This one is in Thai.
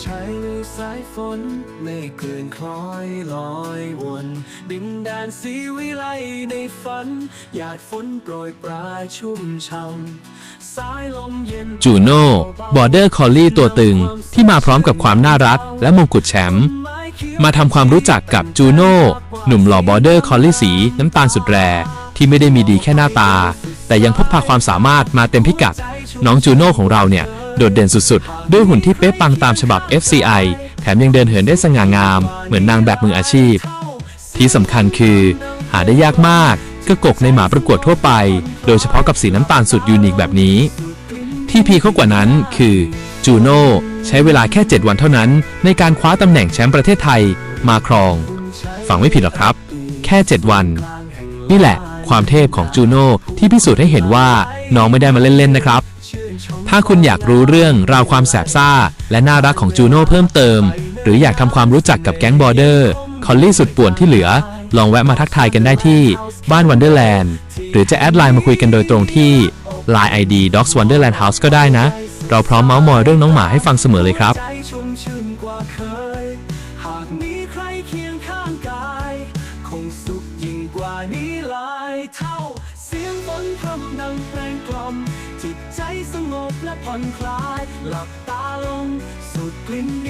ใช้ในสายฝนเมฆเกลื่นคล้อยลอยวนดินแดนสีวิไลในฝัน หยาดฝนโปรยปลายชุ่มช่ำสายลมเย็นจูโน่บอร์เดอร์คอลลี่ตัวตึงที่มาพร้อมกับความน่ารักและมงกุฎแชมป์มาทำความรู้จักกับจูโน่หนุ่มหล่อบอร์เดอร์คอลลี่สีน้ำตาลสุดแรที่ไม่ได้มีดีแค่หน้าตา แต่ยังพกพาความสามารถมาเต็มพิกัด น้องจูโน่ของเราเนี่ย โดดเด่นสุดๆ ด้วยหุ่นที่เป๊ะปังตามฉบับ FCI แถมยังเดินเหินได้สง่างาม เหมือนนางแบบมืออาชีพ ที่สำคัญคือ หาได้ยากมากก็กกในหมาประกวดทั่วไป โดยเฉพาะกับสีน้ำตาลสุดยูนิคแบบนี้ ที่พีเขากว่านั้นคือจูโน่ใช้เวลาแค่ 7 วันเท่านั้น ในการคว้าตำแหน่งแชมป์ประเทศไทยมาครอง ฟังไม่ผิดหรอกครับ แค่ 7 วัน นี่แหละ ความเทพของจูโน่ที่พิสูจน์ให้เห็นว่าน้องไม่ได้มาเล่น ๆ นะครับ ถ้าคุณอยากรู้เรื่องราวความแสบซ่า และน่ารักของจูโน่เพิ่มเติม หรืออยากทำความรู้จักกับแก๊งบอร์เดอร์ คอลลี่สุดป่วนที่เหลือ ลองแวะมาทักทายกันได้ที่บ้านวันเดอร์แลนด์หรือจะแอดไลน์มาคุยกันโดยตรงที่ Line ID Dogs Wonderland House ก็ได้นะ เราพร้อมเมาส์มอยเรื่องน้องหมาให้ฟังเสมอเลยครับเคยหากมีใครเคียงข้างกาย คงสุขยิ่งกว่านี้หลายเท่า นพรำดังเพลงกล่อม จิตใจสงบและผ่อนคลาย หลับตาลงสูดกลิ่นดิ่งกลิ่นหญ้ากลิ่น